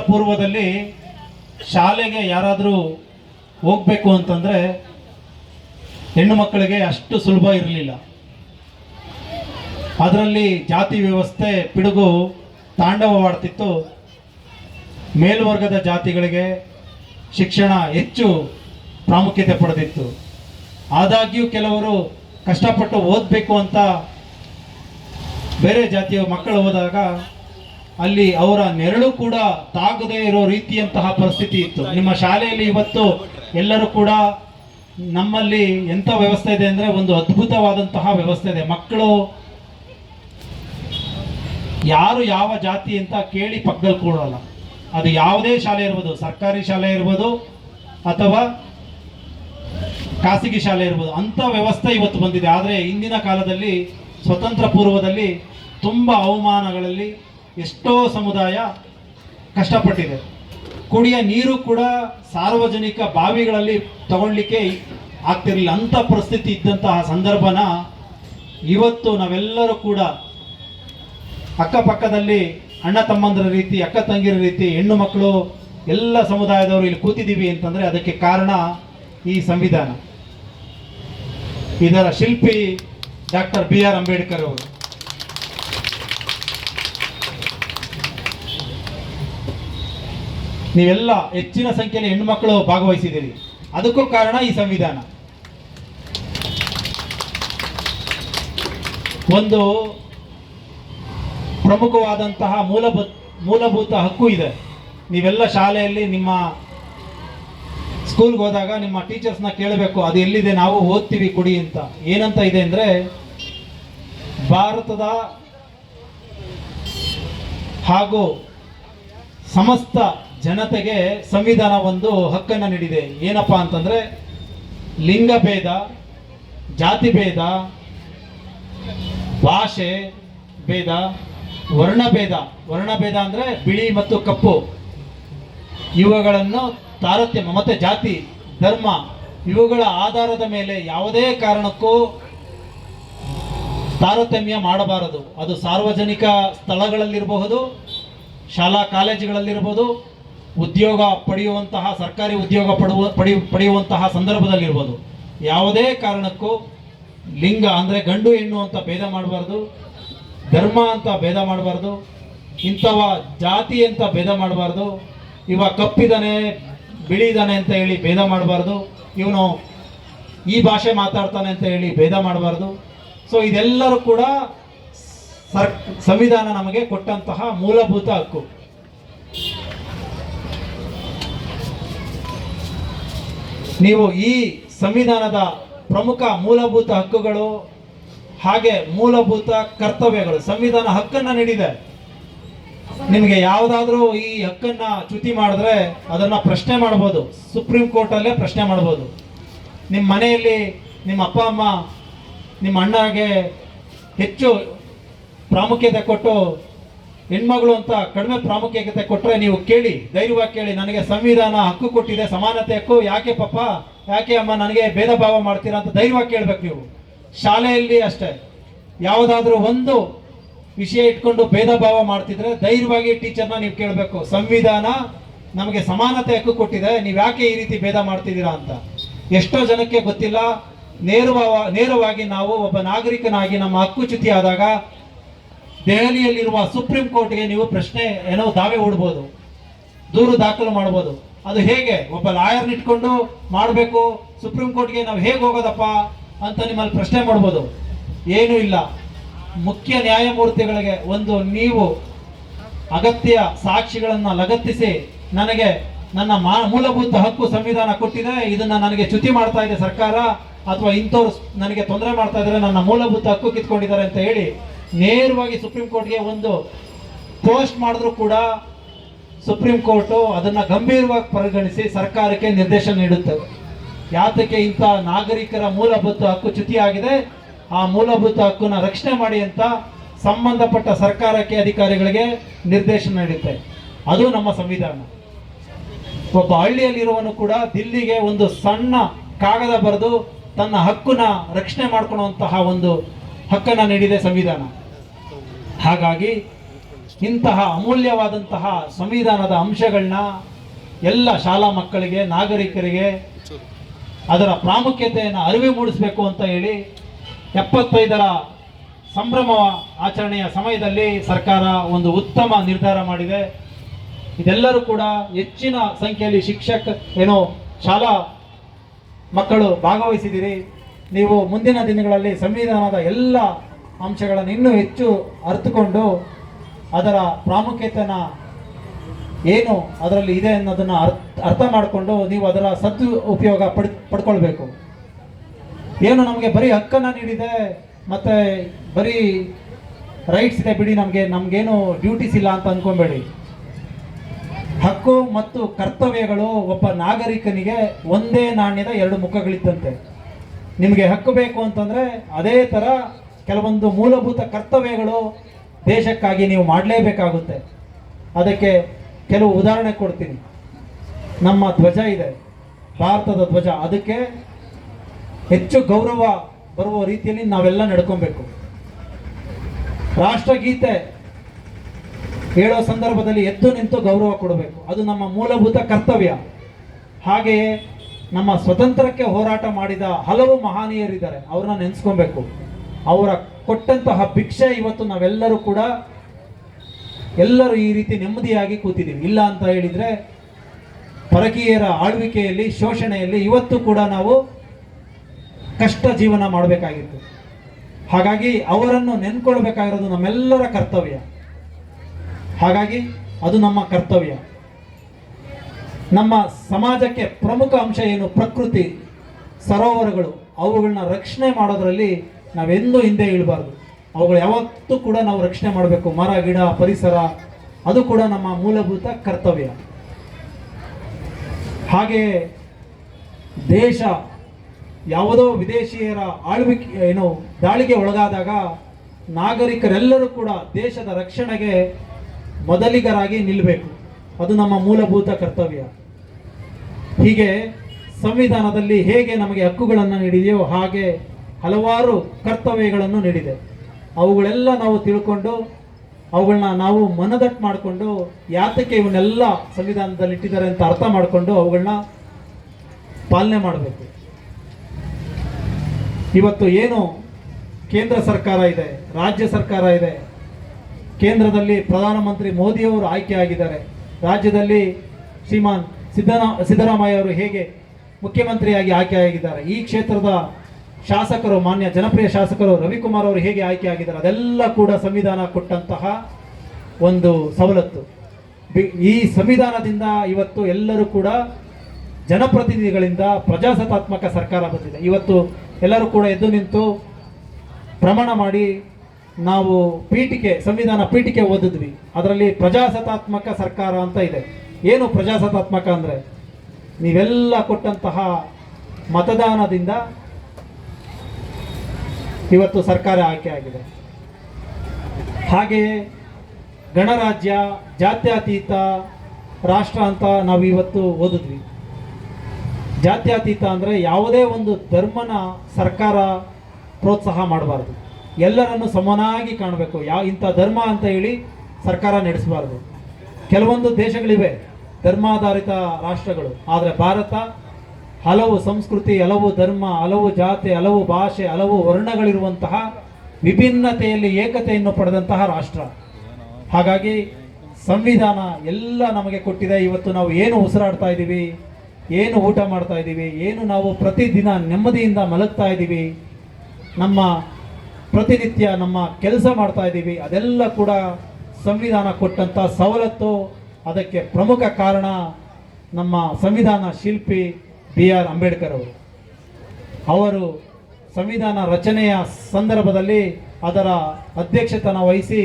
ಪೂರ್ವದಲ್ಲಿ ಶಾಲೆಗೆ ಯಾರಾದರೂ ಹೋಗ್ಬೇಕು ಅಂತಂದ್ರೆ ಹೆಣ್ಣು ಮಕ್ಕಳಿಗೆ ಅಷ್ಟು ಸುಲಭ ಇರಲಿಲ್ಲ. ಅದರಲ್ಲಿ ಜಾತಿ ವ್ಯವಸ್ಥೆ ಪಿಡುಗು ತಾಂಡವವಾಡ್ತಿತ್ತು. ಮೇಲ್ವರ್ಗದ ಜಾತಿಗಳಿಗೆ ಶಿಕ್ಷಣ ಹೆಚ್ಚು ಪ್ರಾಮುಖ್ಯತೆ ಪಡೆದಿತ್ತು. ಆದಾಗ್ಯೂ ಕೆಲವರು ಕಷ್ಟಪಟ್ಟು ಓದಬೇಕು ಅಂತ ಬೇರೆ ಜಾತಿಯ ಮಕ್ಕಳು ಹೋದಾಗ ಅಲ್ಲಿ ಅವರ ನೆರಳು ಕೂಡ ತಾಗದೇ ಇರೋ ರೀತಿಯಂತಹ ಪರಿಸ್ಥಿತಿ ಇತ್ತು. ನಿಮ್ಮ ಶಾಲೆಯಲ್ಲಿ ಇವತ್ತು ಎಲ್ಲರೂ ಕೂಡ ನಮ್ಮಲ್ಲಿ ಎಂಥ ವ್ಯವಸ್ಥೆ ಇದೆ ಅಂದರೆ ಒಂದು ಅದ್ಭುತವಾದಂತಹ ವ್ಯವಸ್ಥೆ ಇದೆ. ಮಕ್ಕಳು ಯಾರು ಯಾವ ಜಾತಿ ಅಂತ ಕೇಳಿ ಪಕ್ಕದಲ್ಲಿ ಕೂಡಲ್ಲ. ಅದು ಯಾವುದೇ ಶಾಲೆ ಇರ್ಬೋದು. ಸರ್ಕಾರಿ ಶಾಲೆ ಇರ್ಬೋದು ಅಥವಾ ಖಾಸಗಿ ಶಾಲೆ ಇರ್ಬೋದು. ಅಂಥ ವ್ಯವಸ್ಥೆ ಇವತ್ತು ಬಂದಿದೆ. ಆದರೆ ಇಂದಿನ ಕಾಲದಲ್ಲಿ, ಸ್ವತಂತ್ರ ಪೂರ್ವದಲ್ಲಿ ತುಂಬ ಅವಮಾನಗಳಲ್ಲಿ ಎಷ್ಟೋ ಸಮುದಾಯ ಕಷ್ಟಪಟ್ಟಿದೆ. ಕುಡಿಯ ನೀರು ಕೂಡ ಸಾರ್ವಜನಿಕ ಬಾವಿಗಳಲ್ಲಿ ತಗೊಳ್ಳಿಕ್ಕೆ ಆಗ್ತಿರಲಿಲ್ಲ. ಅಂಥ ಪರಿಸ್ಥಿತಿ ಇದ್ದಂತಹ ಸಂದರ್ಭನ ಇವತ್ತು ನಾವೆಲ್ಲರೂ ಕೂಡ ಅಕ್ಕಪಕ್ಕದಲ್ಲಿ ಅಣ್ಣ ತಮ್ಮಂದರ ರೀತಿ, ಅಕ್ಕ ತಂಗಿರ ರೀತಿ, ಹೆಣ್ಣು ಮಕ್ಕಳು, ಎಲ್ಲ ಸಮುದಾಯದವರು ಇಲ್ಲಿ ಕೂತಿದ್ದೀವಿ ಅಂತಂದ್ರೆ ಅದಕ್ಕೆ ಕಾರಣ ಈ ಸಂವಿಧಾನ. ಇದರ ಶಿಲ್ಪಿ ಡಾಕ್ಟರ್ ಬಿ ಆರ್ ಅಂಬೇಡ್ಕರ್ ಅವರು. ನೀವೆಲ್ಲ ಹೆಚ್ಚಿನ ಸಂಖ್ಯೆಯಲ್ಲಿ ಹೆಣ್ಣುಮಕ್ಕಳು ಭಾಗವಹಿಸಿದ್ದೀರಿ. ಅದಕ್ಕೂ ಕಾರಣ ಈ ಸಂವಿಧಾನ. ಒಂದು ಪ್ರಮುಖವಾದಂತಹ ಮೂಲಭೂತ ಮೂಲಭೂತ ಹಕ್ಕು ಇದೆ. ನೀವೆಲ್ಲ ಶಾಲೆಯಲ್ಲಿ ನಿಮ್ಮ ಸ್ಕೂಲ್ಗೆ ಹೋದಾಗ ನಿಮ್ಮ ಟೀಚರ್ಸ್ನ ಕೇಳಬೇಕು, ಅದು ಎಲ್ಲಿದೆ, ನಾವು ಓದ್ತೀವಿ, ಕೊಡಿ ಅಂತ. ಏನಂತ ಇದೆ ಅಂದರೆ, ಭಾರತದ ಹಾಗೂ ಸಮಸ್ತ ಜನತೆಗೆ ಸಂವಿಧಾನ ಒಂದು ಹಕ್ಕನ್ನು ನೀಡಿದೆ. ಏನಪ್ಪಾ ಅಂತಂದ್ರೆ, ಲಿಂಗ ಭೇದ, ಜಾತಿ ಭೇದ, ಭಾಷೆ ಭೇದ ವರ್ಣಭೇದ ವರ್ಣಭೇದ ಅಂದ್ರೆ ಬಿಳಿ ಮತ್ತು ಕಪ್ಪು. ಇವುಗಳನ್ನು ತಾರತಮ್ಯ, ಮತ್ತು ಜಾತಿ, ಧರ್ಮ, ಇವುಗಳ ಆಧಾರದ ಮೇಲೆ ಯಾವುದೇ ಕಾರಣಕ್ಕೂ ತಾರತಮ್ಯ ಮಾಡಬಾರದು. ಅದು ಸಾರ್ವಜನಿಕ ಸ್ಥಳಗಳಲ್ಲಿರಬಹುದು, ಶಾಲಾ ಕಾಲೇಜುಗಳಲ್ಲಿರ್ಬೋದು ಉದ್ಯೋಗ ಪಡೆಯುವಂತಹ, ಸರ್ಕಾರಿ ಉದ್ಯೋಗ ಪಡುವ, ಪಡಿ, ಪಡೆಯುವಂತಹ ಸಂದರ್ಭದಲ್ಲಿರ್ಬೋದು. ಯಾವುದೇ ಕಾರಣಕ್ಕೂ ಲಿಂಗ ಅಂದರೆ ಗಂಡು ಹೆಣ್ಣು ಅಂತ ಭೇದ ಮಾಡಬಾರ್ದು, ಧರ್ಮ ಅಂತ ಭೇದ ಮಾಡಬಾರ್ದು, ಇಂಥವ ಜಾತಿ ಅಂತ ಭೇದ ಮಾಡಬಾರ್ದು, ಇವ ಕಪ್ಪಿದಾನೆ ಬಿಳಿ ಇದ್ದಾನೆ ಅಂತ ಹೇಳಿ ಭೇದ ಮಾಡಬಾರ್ದು, ಇವನು ಈ ಭಾಷೆ ಮಾತಾಡ್ತಾನೆ ಅಂತ ಹೇಳಿ ಭೇದ ಮಾಡಬಾರ್ದು. ಸೊ ಇದೆಲ್ಲರೂ ಕೂಡ ಸರ್, ಸಂವಿಧಾನ ನಮಗೆ ಕೊಟ್ಟಂತಹ ಮೂಲಭೂತ ಹಕ್ಕು. ನೀವು ಈ ಸಂವಿಧಾನದ ಪ್ರಮುಖ ಮೂಲಭೂತ ಹಕ್ಕುಗಳು ಹಾಗೆ ಮೂಲಭೂತ ಕರ್ತವ್ಯಗಳು, ಸಂವಿಧಾನ ಹಕ್ಕನ್ನ ನೀಡಿದೆ. ನಿಮಗೆ ಯಾವುದಾದ್ರೂ ಈ ಹಕ್ಕನ್ನ ಚ್ಯುತಿ ಮಾಡಿದ್ರೆ ಅದನ್ನ ಪ್ರಶ್ನೆ ಮಾಡ್ಬೋದು. ಸುಪ್ರೀಂ ಕೋರ್ಟಲ್ಲೇ ಪ್ರಶ್ನೆ ಮಾಡ್ಬೋದು. ನಿಮ್ಮ ಮನೆಯಲ್ಲಿ ನಿಮ್ಮ ಅಪ್ಪ, ಅಮ್ಮ, ನಿಮ್ಮ ಅಣ್ಣಗೆ ಹೆಚ್ಚು ಪ್ರಾಮುಖ್ಯತೆ ಕೊಟ್ಟು ಹೆಣ್ಮಗಳು ಅಂತ ಕಡಿಮೆ ಪ್ರಾಮುಖ್ಯತೆ ಕೊಟ್ಟರೆ ನೀವು ಕೇಳಿ, ಧೈರ್ಯವಾಗಿ ಕೇಳಿ, ನನಗೆ ಸಂವಿಧಾನ ಹಕ್ಕು ಕೊಟ್ಟಿದೆ, ಸಮಾನತೆ ಹಕ್ಕು, ಯಾಕೆ ಪಪ್ಪ ಯಾಕೆ ಅಮ್ಮ ನನಗೆ ಭೇದ ಭಾವ ಮಾಡ್ತೀರಾ ಅಂತ ಧೈರ್ಯವಾಗಿ ಕೇಳ್ಬೇಕು ನೀವು. ಶಾಲೆಯಲ್ಲಿ ಅಷ್ಟೇ, ಯಾವುದಾದ್ರೂ ಒಂದು ವಿಷಯ ಇಟ್ಕೊಂಡು ಭೇದ ಭಾವ ಮಾಡ್ತಿದ್ರೆ ಧೈರ್ಯವಾಗಿ ಟೀಚರ್ನ ನೀವು ಕೇಳಬೇಕು, ಸಂವಿಧಾನ ನಮಗೆ ಸಮಾನತೆ ಹಕ್ಕು ಕೊಟ್ಟಿದೆ, ನೀವು ಯಾಕೆ ಈ ರೀತಿ ಭೇದ ಮಾಡ್ತಿದ್ದೀರಾ ಅಂತ. ಎಷ್ಟೋ ಜನಕ್ಕೆ ಗೊತ್ತಿಲ್ಲ ನೇರವ ನೇರವಾಗಿ ನಾವು ಒಬ್ಬ ನಾಗರಿಕನಾಗಿ ನಮ್ಮ ಹಕ್ಕು ಚ್ಯುತಿ ಆದಾಗ ದೆಹಲಿಯಲ್ಲಿರುವ ಸುಪ್ರೀಂ ಕೋರ್ಟ್ಗೆ ನೀವು ಪ್ರಶ್ನೆ ಏನೋ ದಾವೆ ಹೂಡ್ಬೋದು, ದೂರು ದಾಖಲು ಮಾಡ್ಬೋದು, ಅದು ಹೇಗೆ? ಒಬ್ಬ ಲಾಯರ್ ಇಟ್ಕೊಂಡು ಮಾಡಬೇಕು, ಸುಪ್ರೀಂ ಕೋರ್ಟ್ಗೆ ನಾವು ಹೇಗೆ ಹೋಗೋದಪ್ಪ ಅಂತ ನಿಮ್ಮಲ್ಲಿ ಪ್ರಶ್ನೆ ಮಾಡ್ಬೋದು. ಏನೂ ಇಲ್ಲ. ಮುಖ್ಯ ನ್ಯಾಯಮೂರ್ತಿಗಳಿಗೆ ಒಂದು ನೀವು ಅಗತ್ಯ ಸಾಕ್ಷಿಗಳನ್ನು ಲಗತ್ತಿಸಿ ನನಗೆ ನನ್ನ ಮಾ, ಮೂಲಭೂತ ಹಕ್ಕು ಸಂವಿಧಾನ ಕೊಟ್ಟಿದೆ, ಇದನ್ನ ನನಗೆ ಚ್ಯುತಿ ಮಾಡ್ತಾ ಇದೆ ಸರ್ಕಾರ, ಅಥವಾ ಇಂಥವ್ರು ನನಗೆ ತೊಂದರೆ ಮಾಡ್ತಾ ಇದ್ದಾರೆ, ನನ್ನ ಮೂಲಭೂತ ಹಕ್ಕು ಕಿತ್ಕೊಂಡಿದ್ದಾರೆ ಅಂತ ಹೇಳಿ ನೇರವಾಗಿ ಸುಪ್ರೀಂ ಕೋರ್ಟ್ಗೆ ಒಂದು ಪೋಸ್ಟ್ ಮಾಡಿದ್ರು ಕೂಡ ಸುಪ್ರೀಂ ಕೋರ್ಟು ಅದನ್ನ ಗಂಭೀರವಾಗಿ ಪರಿಗಣಿಸಿ ಸರ್ಕಾರಕ್ಕೆ ನಿರ್ದೇಶನ ನೀಡುತ್ತದೆ ಯಾತಕ್ಕೆ ಇಂಥ ನಾಗರಿಕರ ಮೂಲಭೂತ ಹಕ್ಕು ಚ್ಯುತಿಯಾಗಿದೆ? ಆ ಮೂಲಭೂತ ಹಕ್ಕನ್ನ ರಕ್ಷಣೆ ಮಾಡಿ ಅಂತ ಸಂಬಂಧಪಟ್ಟ ಸರ್ಕಾರಕ್ಕೆ ಅಧಿಕಾರಿಗಳಿಗೆ ನಿರ್ದೇಶನ ನೀಡುತ್ತೆ. ಅದು ನಮ್ಮ ಸಂವಿಧಾನ. ಒಬ್ಬ ಹಳ್ಳಿಯಲ್ಲಿರುವನು ಕೂಡ ದಿಲ್ಲಿಗೆ ಒಂದು ಸಣ್ಣ ಕಾಗದ ಬರೆದು ತನ್ನ ಹಕ್ಕನ್ನ ರಕ್ಷಣೆ ಮಾಡ್ಕೊಳ್ಳುವಂತಹ ಒಂದು ಹಕ್ಕನ್ನ ನೀಡಿದೆ ಸಂವಿಧಾನ. ಹಾಗಾಗಿ ಇಂತಹ ಅಮೂಲ್ಯವಾದಂತಹ ಸಂವಿಧಾನದ ಅಂಶಗಳನ್ನ ಎಲ್ಲ ಶಾಲಾ ಮಕ್ಕಳಿಗೆ, ನಾಗರಿಕರಿಗೆ ಅದರ ಪ್ರಾಮುಖ್ಯತೆಯನ್ನು ಅರಿವು ಮೂಡಿಸಬೇಕು ಅಂತ ಹೇಳಿ ಎಪ್ಪತ್ತೈದರ ಸಂಭ್ರಮ ಆಚರಣೆಯ ಸಮಯದಲ್ಲಿ ಸರ್ಕಾರ ಒಂದು ಉತ್ತಮ ನಿರ್ಧಾರ ಮಾಡಿದೆ. ಇದೆಲ್ಲರೂ ಕೂಡ ಹೆಚ್ಚಿನ ಸಂಖ್ಯೆಯಲ್ಲಿ ಶಿಕ್ಷಕ, ಏನು ಶಾಲಾ ಮಕ್ಕಳು ಭಾಗವಹಿಸಿದಿರಿ. ನೀವು ಮುಂದಿನ ದಿನಗಳಲ್ಲಿ ಸಂವಿಧಾನದ ಎಲ್ಲ ಅಂಶಗಳನ್ನು ಇನ್ನೂ ಹೆಚ್ಚು ಅರ್ಥಕೊಂಡು ಅದರ ಪ್ರಾಮುಖ್ಯತೆನ ಏನು ಅದರಲ್ಲಿ ಇದೆ ಅನ್ನೋದನ್ನು ಅರ್ಥ ಅರ್ಥ ಮಾಡಿಕೊಂಡು ನೀವು ಅದರ ಸದ್ದು ಉಪಯೋಗ ಪಡ್, ಪಡ್ಕೊಳ್ಬೇಕು. ಏನು ನಮಗೆ ಬರೀ ಹಕ್ಕನ್ನು ನೀಡಿದೆ, ಮತ್ತು ಬರೀ ರೈಟ್ಸ್ ಇದೆ ಬಿಡಿ ನಮಗೆ, ನಮಗೇನು ಡ್ಯೂಟೀಸ್ ಇಲ್ಲ ಅಂತ ಅಂದ್ಕೊಬೇಡಿ ಹಕ್ಕು ಮತ್ತು ಕರ್ತವ್ಯಗಳು ಒಬ್ಬ ನಾಗರಿಕನಿಗೆ ಒಂದೇ ನಾಣ್ಯದ ಎರಡು ಮುಖಗಳಿದ್ದಂತೆ. ನಿಮಗೆ ಹಕ್ಕು ಬೇಕು ಅಂತಂದರೆ ಅದೇ ಥರ ಕೆಲವೊಂದು ಮೂಲಭೂತ ಕರ್ತವ್ಯಗಳು ದೇಶಕ್ಕಾಗಿ ನೀವು ಮಾಡಲೇಬೇಕಾಗುತ್ತೆ. ಅದಕ್ಕೆ ಕೆಲವು ಉದಾಹರಣೆ ಕೊಡ್ತೀನಿ. ನಮ್ಮ ಧ್ವಜ ಇದೆ. ಭಾರತದ ಧ್ವಜ. ಅದಕ್ಕೆ ಹೆಚ್ಚು ಗೌರವ ಬರುವ ರೀತಿಯಲ್ಲಿ ನಾವೆಲ್ಲ ನಡ್ಕೊಬೇಕು. ರಾಷ್ಟ್ರಗೀತೆ ಹೇಳೋ ಸಂದರ್ಭದಲ್ಲಿ ಎದ್ದು ನಿಂತು ಗೌರವ ಕೊಡಬೇಕು. ಅದು ನಮ್ಮ ಮೂಲಭೂತ ಕರ್ತವ್ಯ. ಹಾಗೆಯೇ ನಮ್ಮ ಸ್ವತಂತ್ರಕ್ಕೆ ಹೋರಾಟ ಮಾಡಿದ ಹಲವು ಮಹನೀಯರಿದ್ದಾರೆ. ಅವ್ರನ್ನ ನೆನೆಸ್ಕೊಬೇಕು. ಅವರ ಕೊಟ್ಟಂತಹ ಭಿಕ್ಷೆ ಇವತ್ತು ನಾವೆಲ್ಲರೂ ಕೂಡ ಎಲ್ಲರೂ ಈ ರೀತಿ ನೆಮ್ಮದಿಯಾಗಿ ಕೂತಿದ್ದೀವಿ. ಇಲ್ಲ ಅಂತ ಹೇಳಿದರೆ ಪರಕೀಯರ ಆಳ್ವಿಕೆಯಲ್ಲಿ, ಶೋಷಣೆಯಲ್ಲಿ ಇವತ್ತು ಕೂಡ ನಾವು ಕಷ್ಟ ಜೀವನ ಮಾಡಬೇಕಾಗಿತ್ತು. ಹಾಗಾಗಿ ಅವರನ್ನು ನೆನ್ಕೊಳ್ಬೇಕಾಗಿರೋದು ನಮ್ಮೆಲ್ಲರ ಕರ್ತವ್ಯ. ಹಾಗಾಗಿ ಅದು ನಮ್ಮ ಕರ್ತವ್ಯ. ನಮ್ಮ ಸಮಾಜಕ್ಕೆ ಪ್ರಮುಖ ಅಂಶ ಏನು? ಪ್ರಕೃತಿ, ಸರೋವರಗಳು. ಅವುಗಳನ್ನ ರಕ್ಷಣೆ ಮಾಡೋದರಲ್ಲಿ ನಾವೆಂದೂ ಹಿಂದೆ ಇಳಬಾರ್ದು. ಅವುಗಳು ಯಾವತ್ತೂ ಕೂಡ ನಾವು ರಕ್ಷಣೆ ಮಾಡಬೇಕು. ಮರ, ಗಿಡ, ಪರಿಸರ, ಅದು ಕೂಡ ನಮ್ಮ ಮೂಲಭೂತ ಕರ್ತವ್ಯ. ಹಾಗೆ ದೇಶ ಯಾವುದೋ ವಿದೇಶಿಯರ ಆಳ್ವಿಕೆ, ಏನು, ದಾಳಿಗೆ ಒಳಗಾದಾಗ ನಾಗರಿಕರೆಲ್ಲರೂ ಕೂಡ ದೇಶದ ರಕ್ಷಣೆಗೆ ಮೊದಲಿಗರಾಗಿ ನಿಲ್ಲಬೇಕು ಅದು ನಮ್ಮ ಮೂಲಭೂತ ಕರ್ತವ್ಯ. ಹೀಗೆ ಸಂವಿಧಾನದಲ್ಲಿ ಹೇಗೆ ನಮಗೆ ಹಕ್ಕುಗಳನ್ನು ನೀಡಿದೆಯೋ ಹಾಗೆ ಹಲವಾರು ಕರ್ತವ್ಯಗಳನ್ನು ನೀಡಿದೆ. ಅವುಗಳೆಲ್ಲ ನಾವು ತಿಳ್ಕೊಂಡು ಅವುಗಳನ್ನ ನಾವು ಮನದಟ್ಟು ಮಾಡಿಕೊಂಡು, ಯಾತಕ್ಕೆ ಇವನ್ನೆಲ್ಲ ಸಂವಿಧಾನದಲ್ಲಿ ಇಟ್ಟಿದ್ದಾರೆ ಅಂತ ಅರ್ಥ ಮಾಡಿಕೊಂಡು ಅವುಗಳನ್ನ ಪಾಲನೆ ಮಾಡಬೇಕು. ಇವತ್ತು ಏನು ಕೇಂದ್ರ ಸರ್ಕಾರ ಇದೆ, ರಾಜ್ಯ ಸರ್ಕಾರ ಇದೆ, ಕೇಂದ್ರದಲ್ಲಿ ಪ್ರಧಾನಮಂತ್ರಿ ಮೋದಿಯವರು ಆಯ್ಕೆ ಆಗಿದ್ದಾರೆ. ರಾಜ್ಯದಲ್ಲಿ ಶ್ರೀಮಾನ್ ಸಿದ್ದನಾ, ಸಿದ್ದರಾಮಯ್ಯ ಅವರು ಹೇಗೆ ಮುಖ್ಯಮಂತ್ರಿಯಾಗಿ ಆಯ್ಕೆ ಆಗಿದ್ದಾರೆ. ಈ ಕ್ಷೇತ್ರದ ಶಾಸಕರು, ಮಾನ್ಯ ಜನಪ್ರಿಯ ಶಾಸಕರು ರವಿಕುಮಾರ್ ಅವರು ಹೇಗೆ ಆಯ್ಕೆ ಆಗಿದ್ದಾರೆ, ಅದೆಲ್ಲ ಕೂಡ ಸಂವಿಧಾನ ಕೊಟ್ಟಂತಹ ಒಂದು ಸವಲತ್ತು. ಈ ಸಂವಿಧಾನದಿಂದ ಇವತ್ತು ಎಲ್ಲರೂ ಕೂಡ ಜನಪ್ರತಿನಿಧಿಗಳಿಂದ ಪ್ರಜಾಸತ್ತಾತ್ಮಕ ಸರ್ಕಾರ ಬಂದಿದೆ. ಇವತ್ತು ಎಲ್ಲರೂ ಕೂಡ ಎದ್ದು ನಿಂತು ಪ್ರಮಾಣ ಮಾಡಿ ನಾವು ಪೀಠಿಕೆ, ಸಂವಿಧಾನ ಪೀಠಿಕೆ ಓದಿದ್ವಿ. ಅದರಲ್ಲಿ ಪ್ರಜಾಸತ್ತಾತ್ಮಕ ಸರ್ಕಾರ ಅಂತ ಇದೆ. ಏನು ಪ್ರಜಾಸತ್ತಾತ್ಮಕ ಅಂದರೆ? ನೀವೆಲ್ಲ ಕೊಟ್ಟಂತಹ ಮತದಾನದಿಂದ ಇವತ್ತು ಸರ್ಕಾರ ಆಯ್ಕೆ ಆಗಿದೆ. ಹಾಗೆಯೇ ಗಣರಾಜ್ಯ, ಜಾತ್ಯತೀತ ರಾಷ್ಟ್ರ ಅಂತ ನಾವು ಇವತ್ತು ಓದಿದ್ವಿ. ಜಾತ್ಯತೀತ ಅಂದರೆ ಯಾವುದೇ ಒಂದು ಧರ್ಮನ ಸರ್ಕಾರ ಪ್ರೋತ್ಸಾಹ ಮಾಡಬಾರ್ದು. ಎಲ್ಲರನ್ನು ಸಮನಾಗಿ ಕಾಣಬೇಕು. ಯಾವ ಇಂಥ ಧರ್ಮ ಅಂತ ಹೇಳಿ ಸರ್ಕಾರ ನಡೆಸಬಾರ್ದು. ಕೆಲವೊಂದು ದೇಶಗಳಿವೆ ಧರ್ಮಾಧಾರಿತ ರಾಷ್ಟ್ರಗಳು. ಆದರೆ ಭಾರತ ಹಲವು ಸಂಸ್ಕೃತಿ, ಹಲವು ಧರ್ಮ, ಹಲವು ಜಾತಿ, ಹಲವು ಭಾಷೆ, ಹಲವು ವರ್ಣಗಳಿರುವಂತಹ ವಿಭಿನ್ನತೆಯಲ್ಲಿ ಏಕತೆಯನ್ನು ಪಡೆದಂತಹ ರಾಷ್ಟ್ರ. ಹಾಗಾಗಿ ಸಂವಿಧಾನ ಎಲ್ಲ ನಮಗೆ ಕೊಟ್ಟಿದೆ. ಇವತ್ತು ನಾವು ಏನು ಉಸಿರಾಡ್ತಾ ಇದ್ದೀವಿ, ಏನು ಊಟ ಮಾಡ್ತಾ ಇದ್ದೀವಿ, ಏನು ನಾವು ಪ್ರತಿದಿನ ನೆಮ್ಮದಿಯಿಂದ ಮಲಗ್ತಾ ಇದ್ದೀವಿ, ನಮ್ಮ ಪ್ರತಿನಿತ್ಯ ನಮ್ಮ ಕೆಲಸ ಮಾಡ್ತಾ ಇದ್ದೀವಿ, ಅದೆಲ್ಲ ಕೂಡ ಸಂವಿಧಾನ ಕೊಟ್ಟಂಥ ಸವಲತ್ತು. ಅದಕ್ಕೆ ಪ್ರಮುಖ ಕಾರಣ ನಮ್ಮ ಸಂವಿಧಾನ ಶಿಲ್ಪಿ ಬಿ ಆರ್ ಅಂಬೇಡ್ಕರ್ ಅವರು. ಅವರು ಸಂವಿಧಾನ ರಚನೆಯ ಸಂದರ್ಭದಲ್ಲಿ ಅದರ ಅಧ್ಯಕ್ಷತನ ವಹಿಸಿ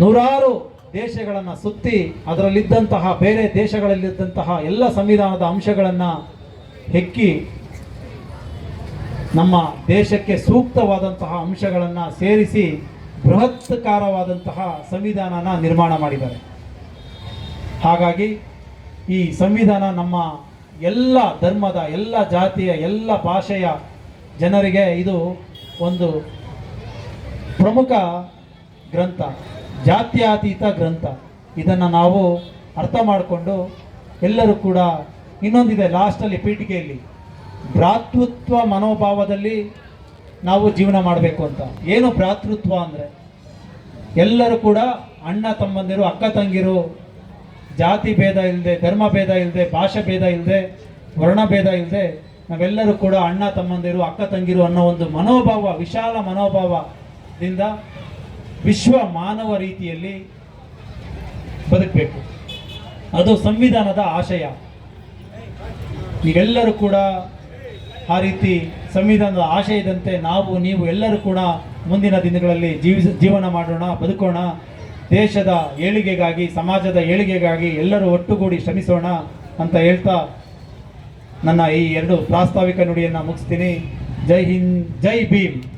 ನೂರಾರು ದೇಶಗಳನ್ನು ಸುತ್ತಿ ಅದರಲ್ಲಿದ್ದಂತಹ, ಬೇರೆ ದೇಶಗಳಲ್ಲಿದ್ದಂತಹ ಎಲ್ಲ ಸಂವಿಧಾನದ ಅಂಶಗಳನ್ನು ಹೆಕ್ಕಿ ನಮ್ಮ ದೇಶಕ್ಕೆ ಸೂಕ್ತವಾದಂತಹ ಅಂಶಗಳನ್ನು ಸೇರಿಸಿ ಬೃಹತ್ಕಾರವಾದಂತಹ ಸಂವಿಧಾನನ ನಿರ್ಮಾಣ ಮಾಡಿದ್ದಾರೆ. ಹಾಗಾಗಿ ಈ ಸಂವಿಧಾನ ನಮ್ಮ ಎಲ್ಲ ಧರ್ಮದ, ಎಲ್ಲ ಜಾತಿಯ, ಎಲ್ಲ ಭಾಷೆಯ ಜನರಿಗೆ ಇದು ಒಂದು ಪ್ರಮುಖ ಗ್ರಂಥ, ಜಾತ್ಯತೀತ ಗ್ರಂಥ. ಇದನ್ನು ನಾವು ಅರ್ಥ ಮಾಡಿಕೊಂಡು ಎಲ್ಲರೂ ಕೂಡ ಇನ್ನೊಂದಿದೆ ಲಾಸ್ಟಲ್ಲಿ ಪೀಠಿಕೆಯಲ್ಲಿ. ಭ್ರಾತೃತ್ವ ಮನೋಭಾವದಲ್ಲಿ ನಾವು ಜೀವನ ಮಾಡಬೇಕು ಅಂತ. ಏನು ಭ್ರಾತೃತ್ವ ಅಂದರೆ? ಎಲ್ಲರೂ ಕೂಡ ಅಣ್ಣ ತಮ್ಮಂದಿರು, ಅಕ್ಕ ತಂಗಿರು ಜಾತಿ ಭೇದ ಇಲ್ಲದೆ ಧರ್ಮ ಭೇದ ಇಲ್ಲದೆ ಭಾಷೆ ಭೇದ ಇಲ್ಲದೆ ವರ್ಣ ಭೇದ ಇಲ್ಲದೆ ನಾವೆಲ್ಲರೂ ಕೂಡ ಅಣ್ಣ ತಮ್ಮಂದಿರು, ಅಕ್ಕ ತಂಗಿರು ಅನ್ನೋ ಒಂದು ಮನೋಭಾವ, ವಿಶಾಲ ಮನೋಭಾವದಿಂದ ವಿಶ್ವ ಮಾನವ ರೀತಿಯಲ್ಲಿ ಬದುಕಬೇಕು. ಅದು ಸಂವಿಧಾನದ ಆಶಯ. ನೀವೆಲ್ಲರೂ ಕೂಡ ಆ ರೀತಿ ಸಂವಿಧಾನದ ಆಶಯದಂತೆ ನಾವು, ನೀವು ಎಲ್ಲರೂ ಕೂಡ ಮುಂದಿನ ದಿನಗಳಲ್ಲಿ ಜೀವಿಸ ಜೀವನ ಮಾಡೋಣ, ಬದುಕೋಣ. ದೇಶದ ಏಳಿಗೆಗಾಗಿ, ಸಮಾಜದ ಏಳಿಗೆಗಾಗಿ ಎಲ್ಲರೂ ಒಟ್ಟುಗೂಡಿ ಶ್ರಮಿಸೋಣ ಅಂತ ಹೇಳ್ತಾ ನನ್ನ ಈ ಎರಡು ಪ್ರಾಸ್ತಾವಿಕ ನುಡಿಯನ್ನು ಮುಗಿಸ್ತೀನಿ. ಜೈ ಹಿಂದ್, ಜೈ ಭೀಮ್.